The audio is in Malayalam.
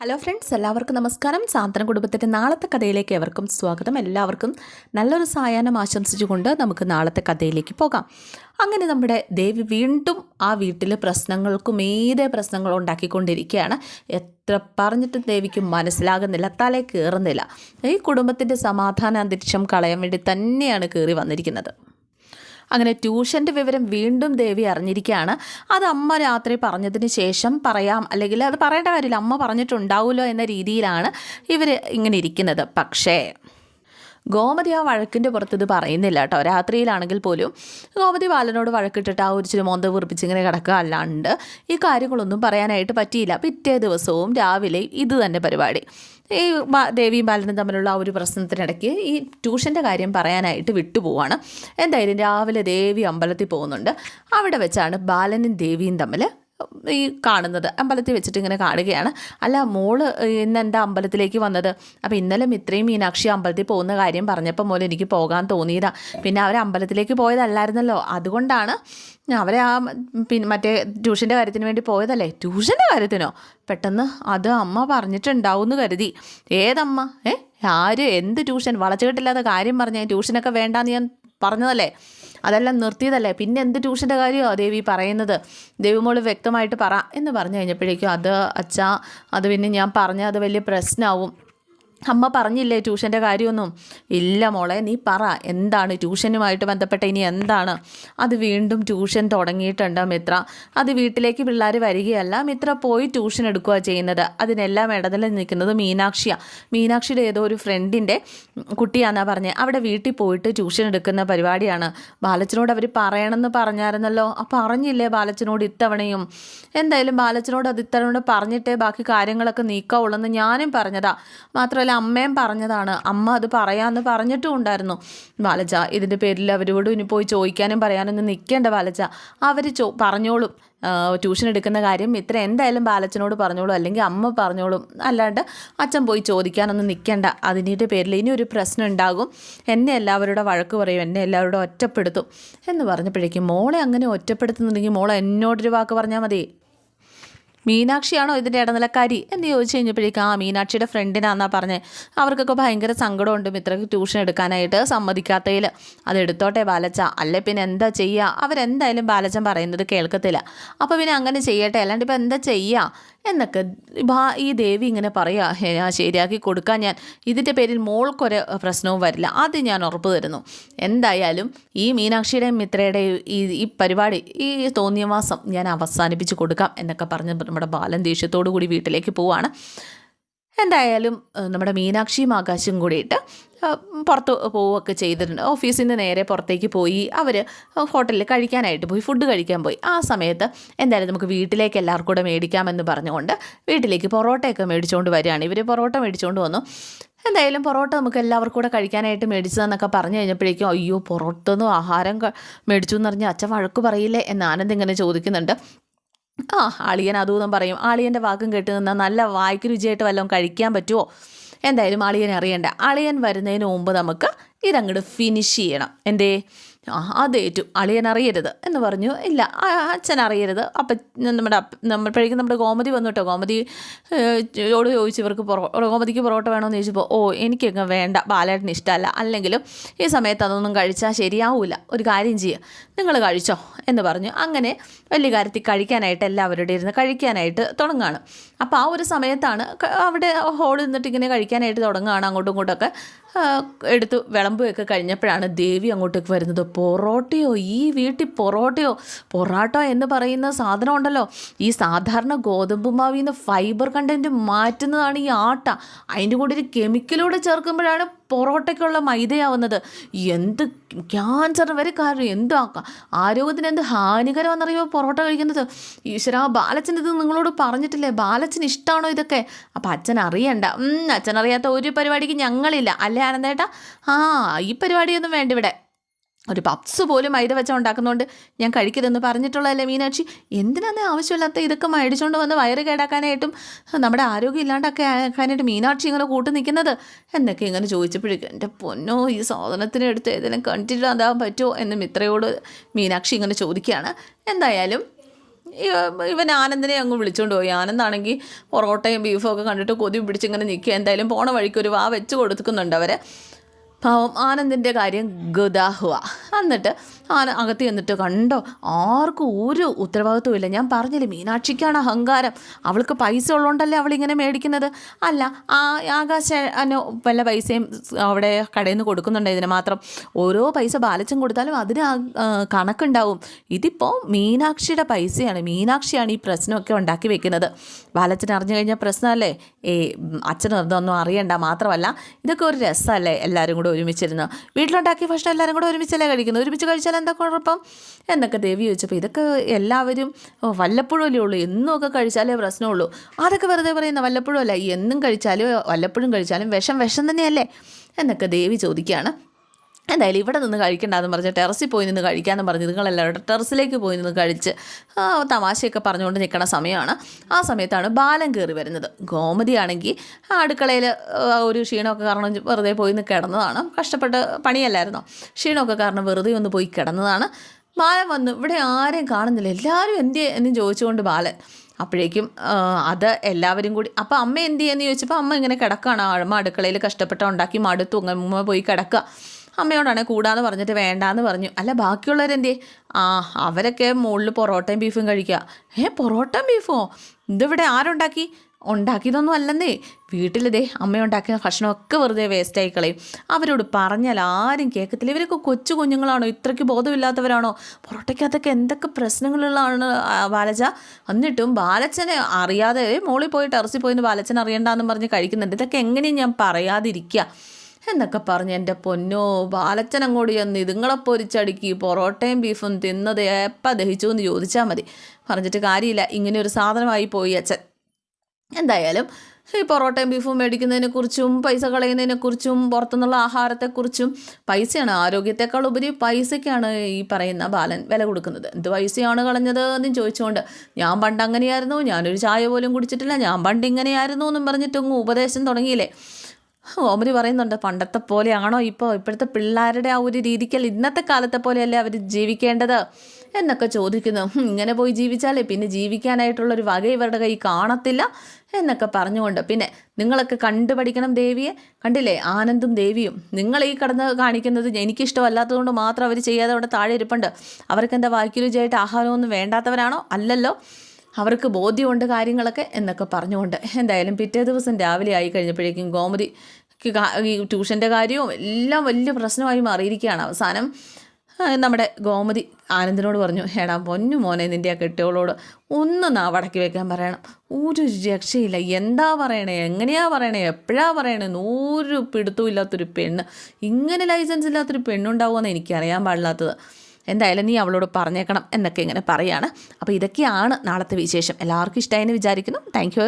ഹലോ ഫ്രണ്ട്സ് എല്ലാവർക്കും നമസ്കാരം. സാന്ത്വന കുടുംബത്തിന്റെ നാളത്തെ കഥയിലേക്ക് എവർക്കും സ്വാഗതം. എല്ലാവർക്കും നല്ലൊരു സായാഹ്നം ആശംസിച്ചുകൊണ്ട് നമുക്ക് നാളത്തെ കഥയിലേക്ക് പോകാം. അങ്ങനെ നമ്മുടെ ദേവി വീണ്ടും ആ വീട്ടിൽ പ്രശ്നങ്ങൾക്കും ഏതേ പ്രശ്നങ്ങൾ ഉണ്ടാക്കിക്കൊണ്ടിരിക്കുകയാണ്. എത്ര പറഞ്ഞിട്ടും ദേവിക്ക് മനസ്സിലാകുന്നില്ല തലേ കയറുന്നില്ല ഈ കുടുംബത്തിന്റെ സമാധാന അന്തരീക്ഷം കളയാൻ വേണ്ടി തന്നെയാണ് കയറി വന്നിരിക്കുന്നത്. അങ്ങനെ ട്യൂഷന്റെ വിവരം വീണ്ടും ദേവി അറിഞ്ഞിരിക്കുകയാണ്. അത് അമ്മ രാത്രി പറഞ്ഞതിന് ശേഷം പറയാം. അല്ലെങ്കിൽ അത് പറയേണ്ട കാര്യമില്ല. അമ്മ പറഞ്ഞിട്ടുണ്ടാവുമല്ലോ എന്ന രീതിയിലാണ് ഇവർ ഇങ്ങനെ ഇരിക്കുന്നത്. പക്ഷേ ഗോമതി ആ വഴക്കിന്റെ പുറത്ത് ഇത് പറയുന്നില്ല കേട്ടോ. രാത്രിയിലാണെങ്കിൽ പോലും ഗോമതി ബാലനോട് വഴക്കിട്ടിട്ട് ആ ഒരു ചില മോന്ത വീർപ്പിച്ച് ഇങ്ങനെ കിടക്കുക അല്ലാണ്ട് ഈ കാര്യങ്ങളൊന്നും പറയാനായിട്ട് പറ്റിയില്ല. പിറ്റേ ദിവസവും രാവിലെ ഇത് തന്നെ പരിപാടി. ഈ ദേവിയും ബാലനും തമ്മിലുള്ള ആ ഒരു പ്രശ്നത്തിനിടയ്ക്ക് ഈ ട്യൂഷന്റെ കാര്യം പറയാനായിട്ട് വിട്ടുപോവാണ്. എന്തായാലും രാവിലെ ദേവി അമ്പലത്തിൽ പോകുന്നുണ്ട്. അവിടെ വെച്ചാണ് ബാലനും ദേവിയും തമ്മിൽ ഈ കാണുന്നത്. അമ്പലത്തിൽ വെച്ചിട്ട് ഇങ്ങനെ കാണുകയാണ്. അല്ല മോൾ ഇന്ന് എന്താ അമ്പലത്തിലേക്ക് വന്നത്? അപ്പോൾ ഇന്നലെ ഇത്രയും മീനാക്ഷി അമ്പലത്തിൽ പോകുന്ന കാര്യം പറഞ്ഞപ്പോൾ മോൾ എനിക്ക് പോകാൻ തോന്നിയതാ. പിന്നെ അവർ അമ്പലത്തിലേക്ക് പോയതല്ലായിരുന്നല്ലോ. അതുകൊണ്ടാണ് അവരെ ആ പിന്നെ മറ്റേ ട്യൂഷന്റെ കാര്യത്തിന് വേണ്ടി പോയതല്ലേ? ട്യൂഷന്റെ കാര്യത്തിനോ? പെട്ടെന്ന് അത് അമ്മ പറഞ്ഞിട്ടുണ്ടാവും എന്ന് കരുതി. ഏതമ്മ? ഏ? ആര്? എന്ത് ട്യൂഷൻ? വളച്ചുകെട്ടില്ലാത്ത കാര്യം പറഞ്ഞ ട്യൂഷനൊക്കെ വേണ്ടാന്ന് ഞാൻ പറഞ്ഞതല്ലേ? അതെല്ലാം നിർത്തിയതല്ലേ? പിന്നെ എന്ത് ട്യൂഷന്റെ കാര്യമോ ദേവി പറയുന്നത്? ദേവിമോൾ വ്യക്തമായിട്ട് പറ എന്ന് പറഞ്ഞു കഴിഞ്ഞപ്പോഴേക്കും അത് അച്ഛാ അത് പിന്നെ ഞാൻ പറഞ്ഞ അത് വലിയ പ്രശ്നമാവും അമ്മ പറഞ്ഞില്ലേ ട്യൂഷന്റെ കാര്യമൊന്നും? ഇല്ല മോളെ നീ പറ. എന്താണ് ട്യൂഷനുമായിട്ട് ബന്ധപ്പെട്ട ഇനി എന്താണ്? അത് വീണ്ടും ട്യൂഷൻ തുടങ്ങിയിട്ടുണ്ട് മിത്ര. അത് വീട്ടിലേക്ക് പിള്ളേർ വരികയല്ല. മിത്ര പോയി ട്യൂഷൻ എടുക്കുക ചെയ്യുന്നത്. അതിനെല്ലാം ഇടതിൽ നിൽക്കുന്നത് മീനാക്ഷിയാണ് മീനാക്ഷിയുടെ ഏതോ ഒരു ഫ്രണ്ടിന്റെ കുട്ടിയാണെന്നാണ് പറഞ്ഞത് അവിടെ വീട്ടിൽ പോയിട്ട് ട്യൂഷൻ എടുക്കുന്ന പരിപാടിയാണ്. ബാലച്ചനോട് അവർ പറയണമെന്ന് പറഞ്ഞായിരുന്നല്ലോ. അപ്പോൾ അറിഞ്ഞില്ലേ ബാലച്ചനോട് ഇത്തവണയും? എന്തായാലും ബാലച്ചനോട് അത് ഇത്തവണ പറഞ്ഞിട്ടേ ബാക്കി കാര്യങ്ങളൊക്കെ നീക്കാവുള്ളൂ എന്ന് ഞാനും പറഞ്ഞതാ. മാത്രമല്ല അമ്മയും പറഞ്ഞതാണ്. അമ്മ അത് പറയാമെന്ന് പറഞ്ഞിട്ടും ഉണ്ടായിരുന്നു. ബാലജ ഇതിന്റെ പേരിൽ അവരോട് ഇനി പോയി ചോദിക്കാനും പറയാനൊന്നും നിൽക്കേണ്ട ബാലജ അവർ ചോ പറഞ്ഞോളും. ട്യൂഷൻ എടുക്കുന്ന കാര്യം ഇത്ര എന്തായാലും ബാലച്ചനോട് പറഞ്ഞോളൂ. അല്ലെങ്കിൽ അമ്മ പറഞ്ഞോളും. അല്ലാണ്ട് അച്ഛൻ പോയി ചോദിക്കാനൊന്നും നിൽക്കേണ്ട. അതിന്റെ പേരിൽ ഇനി ഒരു പ്രശ്നം ഉണ്ടാകും. എന്നെ എല്ലാവരുടെ വഴക്ക് പറയും. എന്നെ എല്ലാവരോടും ഒറ്റപ്പെടുത്തും. എന്ന് പറഞ്ഞപ്പോഴേക്കും മോളെ അങ്ങനെ ഒറ്റപ്പെടുത്തുന്നുണ്ടെങ്കിൽ മോളെ എന്നോടൊരു വാക്ക് പറഞ്ഞാൽ മതി. മീനാക്ഷിയാണോ ഇതിന്റെ ഇടനിലക്കാരി എന്ന് ചോദിച്ചു കഴിഞ്ഞപ്പോഴേക്കും ആ മീനാക്ഷിയുടെ ഫ്രണ്ടിനാന്നാ പറഞ്ഞത് അവർക്കൊക്കെ ഭയങ്കര സങ്കടമുണ്ട് മിത്രക്ക് ട്യൂഷൻ എടുക്കാനായിട്ട് സമ്മതിക്കാത്തതിൽ. അതെടുത്തോട്ടെ ബാലച്ച. അല്ലെ പിന്നെ എന്താ ചെയ്യുക അവരെന്തായാലും ബാലച്ചൻ പറയുന്നത് കേൾക്കത്തില്ല. അപ്പോൾ പിന്നെ അങ്ങനെ ചെയ്യട്ടെ. അല്ലാണ്ട് ഇപ്പോൾ എന്താ ചെയ്യുക എന്നൊക്കെ ഈ ദേവി ഇങ്ങനെ പറയുക ഞാൻ ശരിയാക്കി കൊടുക്കാൻ ഞാൻ ഇതിന്റെ പേരിൽ മോൾക്കൊരു പ്രശ്നവും വരില്ല. അത് ഞാൻ ഉറപ്പ് തരുന്നു. എന്തായാലും ഈ മീനാക്ഷിയുടെയും മിത്രയുടെയും ഈ ഈ പരിപാടി ഈ തോന്നിയ മാസം ഞാൻ അവസാനിപ്പിച്ച് കൊടുക്കാം എന്നൊക്കെ പറഞ്ഞ് നമ്മുടെ ബാലൻ ദേഷ്യത്തോടു കൂടി വീട്ടിലേക്ക് പോവാണ്. എന്തായാലും നമ്മുടെ മീനാക്ഷിയും ആകാശും കൂടിയിട്ട് പുറത്ത് പോവുകയൊക്കെ ചെയ്തിട്ടുണ്ട്. ഓഫീസിന്റെ നേരെ പുറത്തേക്ക് പോയി അവർ ഹോട്ടലിൽ കഴിക്കാനായിട്ട് പോയി ഫുഡ് കഴിക്കാൻ പോയി. ആ സമയത്ത് എന്തായാലും നമുക്ക് വീട്ടിലേക്ക് എല്ലാവർക്കും കൂടെ മേടിക്കാമെന്ന് പറഞ്ഞുകൊണ്ട് വീട്ടിലേക്ക് പൊറോട്ടയൊക്കെ മേടിച്ചുകൊണ്ട് വരികയാണ്. ഇവർ പൊറോട്ട മേടിച്ചുകൊണ്ട് വന്നു. എന്തായാലും പൊറോട്ട നമുക്ക് എല്ലാവർക്കും കൂടെ കഴിക്കാനായിട്ട് മേടിച്ചതെന്നൊക്കെ പറഞ്ഞു കഴിഞ്ഞപ്പോഴേക്കും അയ്യോ പുറത്തുനിന്ന് ആഹാരം മേടിച്ചു എന്ന് പറഞ്ഞാൽ അച്ഛൻ വഴക്ക് പറയില്ലേ എന്ന് ആനന്ദ് ഇങ്ങനെ ചോദിക്കുന്നുണ്ട്. ആ ആളിയൻ അതും പറയും ആളിയന്റെ വാക്കും കേട്ട് നിന്നാൽ നല്ല വായ്ക്ക് രുചിയായിട്ട് വല്ലതും കഴിക്കാൻ പറ്റുമോ എന്തായാലും ആളിയൻ അറിയണ്ട. ആളിയൻ വരുന്നതിന് മുമ്പ് നമുക്ക് ഇതങ്ങോട്ട് ഫിനിഷ് ചെയ്യണം. എന്തേ? ആ അതേറ്റു അളിയൻ അറിയരുത് എന്ന് പറഞ്ഞു. ഇല്ല അച്ഛൻ അറിയരുത്. അപ്പം നമ്മുടെ നമ്മളപ്പോഴേക്കും നമ്മുടെ ഗോമതി വന്നു കേട്ടോ. ഗോമതി യോട് ചോദിച്ചു ഇവർക്ക് പൊറോ ഗോമതിക്ക് പൊറോട്ട വേണമെന്ന് ചോദിച്ചപ്പോൾ ഓ എനിക്കങ്ങ് വേണ്ട. ബാലേട്ടന് ഇഷ്ടമല്ല അല്ലെങ്കിലും ഈ സമയത്ത് അതൊന്നും കഴിച്ചാൽ ശരിയാവില്ല ഒരു കാര്യം ചെയ്യുക നിങ്ങൾ കഴിച്ചോ? എന്ന് പറഞ്ഞു. അങ്ങനെ വലിയ കാര്യത്തിൽ കഴിക്കാനായിട്ട് എല്ലാവരുടെ ഇരുന്ന് കഴിക്കാനായിട്ട് തുടങ്ങുകയാണ് അപ്പോൾ ആ ഒരു സമയത്താണ് അവിടെ ഹോളിൽ നിന്നിട്ട് ഇങ്ങനെ കഴിക്കാനായിട്ട് തുടങ്ങുകയാണ് അങ്ങോട്ടും ഇങ്ങോട്ടൊക്കെ. എടുത്ത് വിളമ്പുമൊക്കെ കഴിഞ്ഞപ്പോഴാണ് ദേവി അങ്ങോട്ടേക്ക് വരുന്നത്. പൊറോട്ടയോ? ഈ വീട്ടിൽ പൊറോട്ടയോ? പൊറാട്ട എന്ന് പറയുന്ന സാധനം ഉണ്ടല്ലോ. ഈ സാധാരണ ഗോതമ്പ് മാവിൽ നിന്ന് ഫൈബർ കണ്ടന്റ് മാറ്റുന്നതാണ് ഈ ആട്ട. അതിന്റെ കൂടെ ഒരു കെമിക്കലൂടെ ചേർക്കുമ്പോഴാണ് പൊറോട്ടയ്ക്കുള്ള മൈദയാവുന്നത് എന്ത് ക്യാൻസർ വരെ കാരണം എന്താക്കാം ആരോഗ്യത്തിന് എന്ത് ഹാനികരമാണെന്നറിയോ പൊറോട്ട കഴിക്കുന്നത്? ഈശ്വര ബാലച്ചൻ ഇത് നിങ്ങളോട് പറഞ്ഞിട്ടില്ലേ? ബാലച്ചൻ ഇഷ്ടമാണോ ഇതൊക്കെ? അപ്പം അച്ഛൻ അറിയണ്ട. അച്ഛൻ അറിയാത്ത ഒരു പരിപാടിക്ക് ഞങ്ങളില്ല. അല്ലേ ആനന്ദേട്ടാ? ആ ഈ പരിപാടിയൊന്നും വേണ്ട ഇവിടെ. ഒരു പപ്സ് പോലും മൈദ വെച്ച ഉണ്ടാക്കുന്നതുകൊണ്ട് ഞാൻ കഴിക്കരുതെന്ന് പറഞ്ഞിട്ടുള്ളതല്ലേ മീനാക്ഷി? എന്തിനാണ് ആവശ്യമില്ലാത്ത ഇതൊക്കെ മേടിച്ചുകൊണ്ട് വന്ന് വയറ് കേടാക്കാനായിട്ടും നമ്മുടെ ആരോഗ്യം ഇല്ലാണ്ടൊക്കെ ആക്കാനായിട്ട് മീനാക്ഷി ഇങ്ങനെ കൂട്ട് നിൽക്കുന്നത്? എന്നൊക്കെ ഇങ്ങനെ ചോദിച്ചപ്പോഴേക്കും എന്റെ പൊന്നോ ഈ സാധനത്തിന് എടുത്ത് ഏതെങ്കിലും കണ്ടിട്ട് അതാൻ പറ്റുമോ എന്ന് മിത്രയോട് മീനാക്ഷി ഇങ്ങനെ ചോദിക്കുകയാണ്. എന്തായാലും ഇവൻ ആനന്ദിനെ അങ്ങ് വിളിച്ചുകൊണ്ട് പോയി. ആനന്ദാണെങ്കിൽ പൊറോട്ടയും ബീഫും ഒക്കെ കണ്ടിട്ട് കൊതി പിടിച്ചിങ്ങനെ നിൽക്കുക. എന്തായാലും പോണ വഴിക്ക് ഒരു വാ വെച്ച് കൊടുക്കുന്നുണ്ട് അവരെ. പാവം ആനന്ദിന്റെ കാര്യം ഗദാഹുവ. എന്നിട്ട് ആന അകത്ത് ചെന്നിട്ട് കണ്ടോ? ആർക്കും ഒരു ഉത്തരവാദിത്വം ഇല്ല. ഞാൻ പറഞ്ഞില്ലേ മീനാക്ഷിക്കാണ് അഹങ്കാരം. അവൾക്ക് പൈസ ഉള്ളതുകൊണ്ടല്ലേ അവളിങ്ങനെ മേടിക്കുന്നത്? അല്ല ആ ആകാശ വല്ല പൈസയും അവിടെ കടയിൽ നിന്ന് കൊടുക്കുന്നുണ്ട് ഇതിന് മാത്രം? ഓരോ പൈസ ബാലച്ചൻ കൊടുത്താലും അതിന് കണക്കുണ്ടാവും. ഇതിപ്പോൾ മീനാക്ഷിയുടെ പൈസയാണ്. മീനാക്ഷിയാണ് ഈ പ്രശ്നമൊക്കെ ഉണ്ടാക്കി വെക്കുന്നത്. ബാലച്ചൻ അറിഞ്ഞു കഴിഞ്ഞാൽ പ്രശ്നമല്ലേ? ഏ അച്ഛൻ ഇതൊന്നും അറിയണ്ട മാത്രമല്ല ഇതൊക്കെ ഒരു രസമല്ലേ എല്ലാവരും കൂടെ ഒരുമിച്ചിരുന്ന്? വീട്ടിലുണ്ടാക്കിയ ഭക്ഷണം എല്ലാവരും കൂടെ ഒരുമിച്ചല്ലേ കഴിക്കുന്നത്? ഒരുമിച്ച് കഴിച്ചാൽ എന്താ കുഴപ്പം? എന്നൊക്കെ ദേവി ചോദിച്ചപ്പോൾ ഇതൊക്കെ എല്ലാവരും വല്ലപ്പോഴും അല്ലേ ഉള്ളൂ? എന്നും ഒക്കെ കഴിച്ചാലേ പ്രശ്നമുള്ളൂ. അതൊക്കെ വെറുതെ പറയുന്ന വല്ലപ്പോഴും അല്ല എന്നും കഴിച്ചാലും വല്ലപ്പോഴും കഴിച്ചാലും വിഷം വിഷം തന്നെയല്ലേ? എന്നൊക്കെ ദേവി ചോദിക്കുകയാണ് എന്തായാലും ഇവിടെ നിന്ന് കഴിക്കണ്ടെന്ന് പറഞ്ഞ് ടെറസിൽ പോയി നിന്ന് കഴിക്കാമെന്ന് പറഞ്ഞ് നിങ്ങളെല്ലാവരും ടെറസിലേക്ക് പോയി നിന്ന് കഴിച്ച് തമാശയൊക്കെ പറഞ്ഞുകൊണ്ട് നിൽക്കണ സമയമാണ്. ആ സമയത്താണ് ബാലം കയറി വരുന്നത്. ഗോമതിയാണെങ്കിൽ അടുക്കളയിൽ ഒരു ക്ഷീണമൊക്കെ കാരണം വെറുതെ പോയി നിന്ന് കിടന്നതാണ്. കഷ്ടപ്പെട്ട് പണിയല്ലായിരുന്നോ? ക്ഷീണമൊക്കെ കാരണം വെറുതെ ഒന്ന് പോയി കിടന്നതാണ്. ബാലൻ വന്നു ഇവിടെ ആരെയും കാണുന്നില്ല. എല്ലാവരും എന്ത് എന്ന് ചോദിച്ചുകൊണ്ട് ബാലൻ അപ്പോഴേക്കും അത് എല്ലാവരും കൂടി അപ്പോൾ അമ്മ എന്ത് ചെയ്യുമെന്ന് ചോദിച്ചപ്പോൾ അമ്മ ഇങ്ങനെ കിടക്കുകയാണ് അമ്മ അടുക്കളയിൽ കഷ്ടപ്പെട്ട് ഉണ്ടാക്കി മടുത്തു. ഉമ്മ പോയി കിടക്കുക. അമ്മയോടാണ് കൂടാന്ന് പറഞ്ഞിട്ട് വേണ്ടാന്ന് പറഞ്ഞു. അല്ല ബാക്കിയുള്ളവരെന്തേ? ആ അവരൊക്കെ മുകളിൽ പൊറോട്ടയും ബീഫും കഴിക്കുക ഏ പൊറോട്ടയും ബീഫോ? ഇതിവിടെ ആരുണ്ടാക്കി? ഉണ്ടാക്കിയതൊന്നും അല്ലെന്നേ. വീട്ടിലിതേ അമ്മ ഉണ്ടാക്കിയ ഭക്ഷണമൊക്കെ വെറുതെ വേസ്റ്റായി കളയും. അവരോട് പറഞ്ഞാൽ ആരും കേൾക്കത്തില്ല ഇവരൊക്കെ കൊച്ചു കുഞ്ഞുങ്ങളാണോ? ഇത്രയ്ക്ക് ബോധമില്ലാത്തവരാണോ? പൊറോട്ടയ്ക്കകത്തൊക്കെ എന്തൊക്കെ പ്രശ്നങ്ങളുള്ളതാണ് ബാലച്ച എന്നിട്ടും ബാലച്ചനെ അറിയാതെ മോളിൽ പോയി ടെറസിൽ പോയിന്ന് ബാലച്ചൻ അറിയണ്ടെന്ന് പറഞ്ഞ് കഴിക്കുന്നുണ്ട്. ഇതൊക്കെ എങ്ങനെയും ഞാൻ പറയാതിരിക്കുക എന്നൊക്കെ പറഞ്ഞ് എന്റെ പൊന്നോ ബാലച്ചൻ അങ്ങോട്ട് ചെന്ന് ഇതുങ്ങളെ പൊരിച്ചടുക്കി പൊറോട്ടയും ബീഫും തിന്നത് എപ്പം ദഹിച്ചു എന്ന് ചോദിച്ചാൽ മതി. പറഞ്ഞിട്ട് കാര്യമില്ല. ഇങ്ങനെ ഒരു സാധനമായി പോയി അച്ഛൻ. എന്തായാലും ഈ പൊറോട്ടയും ബീഫും മേടിക്കുന്നതിനെക്കുറിച്ചും പൈസ കളയുന്നതിനെക്കുറിച്ചും പുറത്തുനിന്നുള്ള ആഹാരത്തെക്കുറിച്ചും പൈസയാണ് ആരോഗ്യത്തെക്കാൾ ഉപരി പൈസയ്ക്കാണ് ഈ പറയുന്ന ബാലൻ വില കൊടുക്കുന്നത്. എന്ത് പൈസയാണ് കളഞ്ഞത് എന്നും ചോദിച്ചുകൊണ്ട് ഞാൻ പണ്ട് അങ്ങനെയായിരുന്നു ഞാനൊരു ചായ പോലും കുടിച്ചിട്ടില്ല ഞാൻ പണ്ട് ഇങ്ങനെയായിരുന്നു എന്നും പറഞ്ഞിട്ട് ഉപദേശം തുടങ്ങിയില്ലേ? ഓമരി പറയുന്നുണ്ട് പണ്ടത്തെ പോലെയാണോ ഇപ്പോൾ ഇപ്പോഴത്തെ പിള്ളേരുടെ ആ ഒരു രീതിക്കല്ല ഇന്നത്തെ കാലത്തെ പോലെയല്ലേ അവർ ജീവിക്കേണ്ടത്? എന്നൊക്കെ ചോദിക്കുന്നു. ഇങ്ങനെ പോയി ജീവിച്ചാലേ പിന്നെ ജീവിക്കാനായിട്ടുള്ളൊരു വക ഇവരുടെ കൈ കാണത്തില്ല എന്നൊക്കെ പറഞ്ഞുകൊണ്ട്. പിന്നെ നിങ്ങളൊക്കെ കണ്ടുപഠിക്കണം ദേവിയെ. കണ്ടില്ലേ? ആനന്ദും ദേവിയും. നിങ്ങൾ ഈ കടന്ന് കാണിക്കുന്നത് എനിക്കിഷ്ടമല്ലാത്തതുകൊണ്ട് മാത്രം അവർ ചെയ്യാതെ അവിടെ താഴെ ഇരിപ്പുണ്ട്. അവർക്ക് എന്താ വായിക്കുരുചിയായിട്ട് ആഹാരമൊന്നും വേണ്ടാത്തവരാണോ? അല്ലല്ലോ. അവർക്ക് ബോധ്യമുണ്ട് കാര്യങ്ങളൊക്കെ എന്നൊക്കെ പറഞ്ഞുകൊണ്ട് എന്തായാലും പിറ്റേ ദിവസം രാവിലെ ആയി കഴിഞ്ഞപ്പോഴേക്കും ഗോമതി ഈ ട്യൂഷന്റെ കാര്യവും എല്ലാം വലിയ പ്രശ്നമായി മാറിയിരിക്കുകയാണ്. അവസാനം നമ്മുടെ ഗോമതി ആനന്ദിനോട് പറഞ്ഞു എടാ പൊന്നു മോനെ നിന്റെ ആ കെട്ടിയോളോട് ഒന്ന് നാവടക്കി വെക്കാൻ പറയണം. ഒരു രക്ഷയില്ല. എന്താ പറയണേ? എങ്ങനെയാ പറയണേ? എപ്പോഴാ പറയണേ? നൂറ് പിടുത്തവും ഇല്ലാത്തൊരു പെണ്ണ്. ഇങ്ങനെ ലൈസൻസ് ഇല്ലാത്തൊരു പെണ്ണുണ്ടാവുമെന്ന് എനിക്കറിയാൻ പാടില്ലാത്തത്. എന്തായാലും നീ അവളോട് പറഞ്ഞേക്കണം എന്നൊക്കെ ഇങ്ങനെ പറയാണ്. അപ്പോൾ ഇതൊക്കെയാണ് നാളത്തെ വിശേഷം. എല്ലാവർക്കും ഇഷ്ടമായെന്ന് വിചാരിക്കുന്നു. Thank you